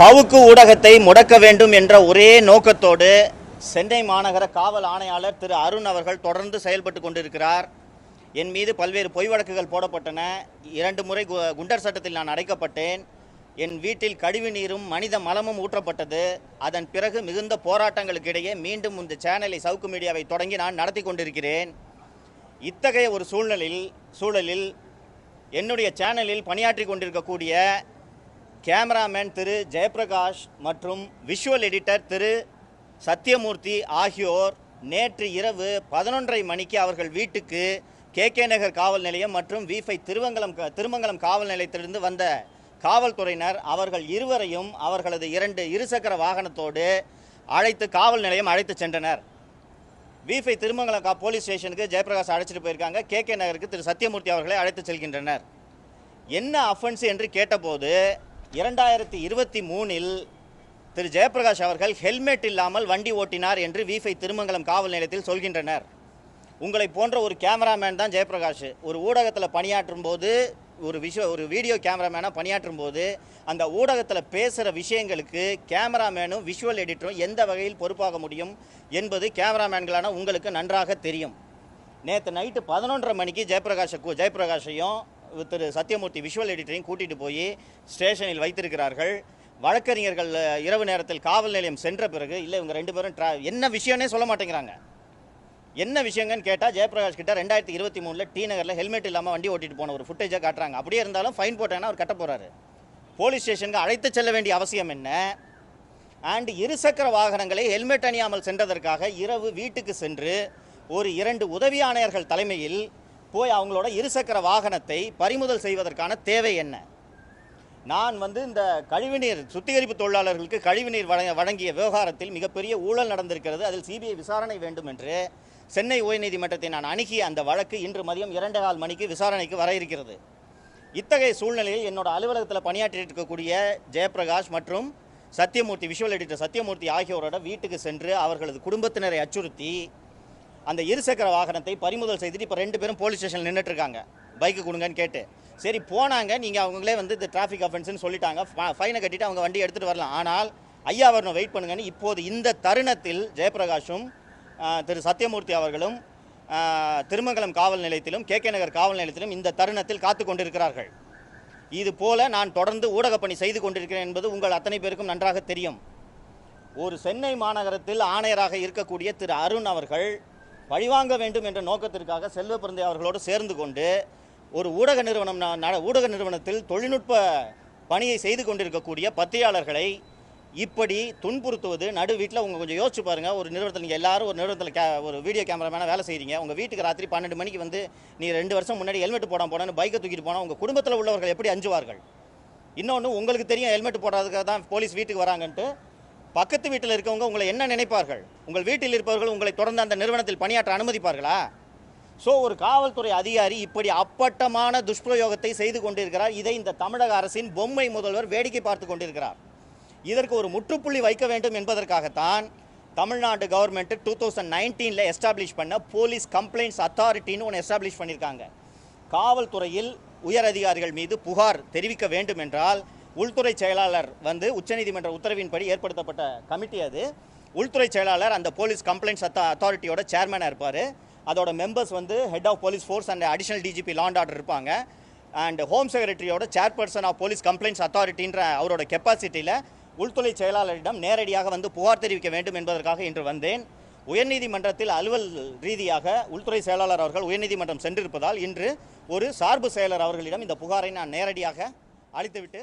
சவுக்கு ஊடகத்தை முடக்க வேண்டும் என்ற ஒரே நோக்கத்தோடு சென்னை மாநகர காவல் ஆணையாளர் திரு அருண் அவர்கள் தொடர்ந்து செயல்பட்டு கொண்டிருக்கிறார். என் மீது பல்வேறு பொய் வழக்குகள் போடப்பட்டன. இரண்டு முறை கு- குண்டர் சட்டத்தில் நான் அடைக்கப்பட்டேன். என் வீட்டில் கழிவு நீரும் மனித மலமும் ஊற்றப்பட்டது. அதன் பிறகு மிகுந்த போராட்டங்களுக்கு இடையே மீண்டும் இந்த சேனலை சவுக்கு மீடியாவை தொடங்கி நான் நடத்தி கொண்டிருக்கிறேன். இத்தகைய ஒரு சூழ்நிலையில் சூழலில் என்னுடைய சேனலில் பணியாற்றி கொண்டிருக்கக்கூடிய கேமராமேன் திரு ஜெயபிரகாஷ் மற்றும் விஷுவல் எடிட்டர் திரு சத்யமூர்த்தி ஆகியோர் நேற்று இரவு பதினொன்றரை மணிக்கு அவர்கள் வீட்டுக்கு கே. கே. நகர் காவல் நிலையம் மற்றும் விஃபை திருவங்கலம் க- திருமங்கலம் காவல் நிலையத்திலிருந்து வந்த காவல்துறையினர் அவர்கள் இருவரையும் அவர்களது இரண்டு இருசக்கர வாகனத்தோடு அழைத்து காவல் நிலையம் அழைத்து சென்றனர். விஃபை திருமங்கலம் கா போலீஸ் ஸ்டேஷனுக்கு ஜெயபிரகாஷ் அழைச்சிட்டு போயிருக்காங்க. கே. கே. நகருக்கு திரு சத்யமூர்த்தி அவர்களை அழைத்து செல்கின்றனர். என்ன அஃபென்ஸ் என்று கேட்டபோது இரண்டாயிரத்தி இருபத்தி மூணில் திரு ஜெயபிரகாஷ் அவர்கள் ஹெல்மெட் இல்லாமல் வண்டி ஓட்டினார் என்று விஃபை திருமங்கலம் காவல் நிலையத்தில் சொல்கின்றனர். உங்களை போன்ற ஒரு கேமராமேன் தான் ஜெயபிரகாஷ் ஒரு ஊடகத்தில் பணியாற்றும் போது ஒரு விஷய ஒரு வீடியோ கேமராமேனாக பணியாற்றும் போது அந்த ஊடகத்தில் பேசுகிற விஷயங்களுக்கு கேமராமேனும் விஷுவல் எடிட்டரும் எந்த வகையில் பொறுப்பாக முடியும் என்பது கேமராமேன்களான உங்களுக்கு நன்றாக தெரியும். நேற்று நைட்டு பதினொன்றரை மணிக்கு ஜெயபிரகாஷை ஜெயபிரகாஷையும் திரு சத்யமூர்த்தி விஷுவல் எடிட்டரையும் கூட்டிகிட்டு போய் ஸ்டேஷனில் வைத்திருக்கிறார்கள். வழக்கறிஞர்கள் இரவு நேரத்தில் காவல் நிலையம் சென்ற பிறகு இல்லை இவங்க ரெண்டு பேரும் ட்ரா என்ன விஷயம்னே சொல்ல மாட்டேங்கிறாங்க. என்ன விஷயங்கன்னு கேட்டால் ஜெயபிரகாஷ் கிட்ட ரெண்டாயிரத்தி இருபத்தி மூணில் டி நகரில் ஹெல்மெட் இல்லாமல் வண்டி ஓட்டிட்டு போன ஒரு ஃபுட்டேஜை காட்டுறாங்க. அப்படியே இருந்தாலும் ஃபைன் போட்டாங்கன்னா அவர் கட்ட போகிறாரு போலீஸ் ஸ்டேஷனுக்கு அழைத்து செல்ல வேண்டிய அவசியம் என்ன? அண்ட் இருசக்கர வாகனங்களை ஹெல்மெட் அணியாமல் சென்றதற்காக இரவு வீட்டுக்கு சென்று ஒரு இரண்டு உதவி ஆணையர்கள் தலைமையில் போய் அவங்களோட இருசக்கர வாகனத்தை பறிமுதல் செய்வதற்கான தேவை என்ன? நான் வந்து இந்த கழிவுநீர் சுத்திகரிப்பு தொழிலாளர்களுக்கு கழிவுநீர் வழங்கிய விவகாரத்தில் மிகப்பெரிய ஊழல் நடந்திருக்கிறது. அதில் சிபிஐ விசாரணை வேண்டும் என்று சென்னை உயர்நீதிமன்றத்தை நான் அணுகிய அந்த வழக்கு இன்று மதியம் இரண்டே கால் மணிக்கு விசாரணைக்கு வர இருக்கிறது. இத்தகைய சூழ்நிலையில் என்னோட அலுவலகத்தில் பணியாற்றிட்டு இருக்கக்கூடிய ஜெயபிரகாஷ் மற்றும் சத்யமூர்த்தி விஷுவல் எடிட்டர் சத்யமூர்த்தி ஆகியோரோட வீட்டுக்கு சென்று அவர்களது குடும்பத்தினரை அச்சுறுத்தி அந்த இருசக்கர வாகனத்தை பறிமுதல் செய்துட்டு இப்போ ரெண்டு பேரும் போலீஸ் ஸ்டேஷனில் நின்றுட்டு இருக்காங்க பைக்கு கொடுங்கன்னு கேட்டு. சரி போனாங்க. நீங்கள் அவங்களே வந்து இந்த டிராஃபிக் அஃபென்ஸ்னு சொல்லிட்டாங்க. ஃபைனை கட்டிட்டு அவங்க வண்டி எடுத்துகிட்டு வரலாம். ஆனால் ஐயா வரணும் வெயிட் பண்ணுங்கன்னு இப்போது இந்த தருணத்தில் ஜெயபிரகாஷும் திரு சத்யமூர்த்தி அவர்களும் திருமங்கலம் காவல் நிலையத்திலும் கே கே நகர் காவல் நிலையத்திலும் இந்த தருணத்தில் காத்து கொண்டிருக்கிறார்கள். இது போல நான் தொடர்ந்து ஊடகப்பணி செய்து கொண்டிருக்கிறேன் என்பது உங்கள் அத்தனை பேருக்கும் நன்றாக தெரியும். ஒரு சென்னை மாநகரத்தில் ஆணையராக இருக்கக்கூடிய திரு அருண் அவர்கள் பழிவாங்க வேண்டும் என்ற நோக்கத்திற்காக செல்வ பிறந்தை அவர்களோடு சேர்ந்து கொண்டு ஒரு ஊடக நிறுவனம் ஊடக நிறுவனத்தில் தொழில்நுட்ப பணியை செய்து கொண்டிருக்கக்கூடிய பத்திரிகையாளர்களை இப்படி துன்புறுத்துவது நடு வீட்டில் உங்கள் கொஞ்சம் யோசிச்சு பாருங்கள் ஒரு நிறுவனத்தில் நீங்கள் எல்லாரும் ஒரு நிறுவனத்தில் கே ஒரு வீடியோ கேமராமேனாக வேலை செய்கிறீங்க உங்கள் வீட்டுக்கு ராத்திரி பன்னெண்டு மணிக்கு வந்து நீ ரெண்டு வருஷம் முன்னாடி ஹெல்மெட் போடாம போனேன்னு பைக்கை தூக்கிட்டு போனால் உங்கள் குடும்பத்தில் உள்ளவர்கள் எப்படி அஞ்சுவார்கள்? இன்னொன்று உங்களுக்கு தெரியும் ஹெல்மெட் போடாததுக்காக தான் போலீஸ் வீட்டுக்கு வராங்கன்ட்டு பக்கத்து வீட்டில் இருக்கவங்க உங்களை என்ன நினைப்பார்கள்? உங்கள் வீட்டில் இருப்பவர்கள் உங்களை தொடர்ந்து அந்த நிறுவனத்தில் பணியாற்ற அனுமதிப்பார்களா? ஸோ ஒரு காவல்துறை அதிகாரி இப்படி அப்பட்டமான துஷ்பிரயோகத்தை செய்து கொண்டிருக்கிறார். இதை இந்த தமிழக அரசின் பொம்மை முதல்வர் வேடிக்கை பார்த்து கொண்டிருக்கிறார். இதற்கு ஒரு முற்றுப்புள்ளி வைக்க வேண்டும் என்பதற்காகத்தான் தமிழ்நாடு கவர்மெண்ட் டூ தௌசண்ட் நைன்டீனில் எஸ்டாப்ளிஷ் பண்ண போலீஸ் கம்ப்ளைண்ட்ஸ் அத்தாரிட்டின்னு ஒன்று எஸ்டாப்ளிஷ் பண்ணியிருக்காங்க காவல்துறையில் உயர் அதிகாரிகள் மீது புகார் தெரிவிக்க வேண்டும் என்றால் உள்துறை செயலாளர் வந்து உச்சநீதிமன்ற உத்தரவின்படி ஏற்படுத்தப்பட்ட கமிட்டி அது. உள்துறை செயலாளர் அந்த போலீஸ் கம்ப்ளைண்ட்ஸ் அத்தா அத்தாரிட்டியோட சேர்மனாக இருப்பார். அதோட மெம்பர்ஸ் வந்து head of police force and additional DGP law and order இருப்பாங்க. அண்ட் ஹோம் செக்ரட்டரியோட சேர்பர்சன் ஆஃப் போலீஸ் கம்ப்ளைண்ட்ஸ் அத்தாரிட்டின்ற அவரோட கெப்பாசிட்டியில் உள்துறை செயலாளரிடம் நேரடியாக வந்து புகார் தெரிவிக்க வேண்டும் என்பதற்காக இன்று வந்தேன். உயர்நீதிமன்றத்தில் அலுவல் ரீதியாக உள்துறை செயலாளர் அவர்கள் உயர்நீதிமன்றம் சென்றிருப்பதால் இன்று ஒரு சார்பு செயலர் அவர்களிடம் இந்த புகாரை நான் நேரடியாக அளித்துவிட்டு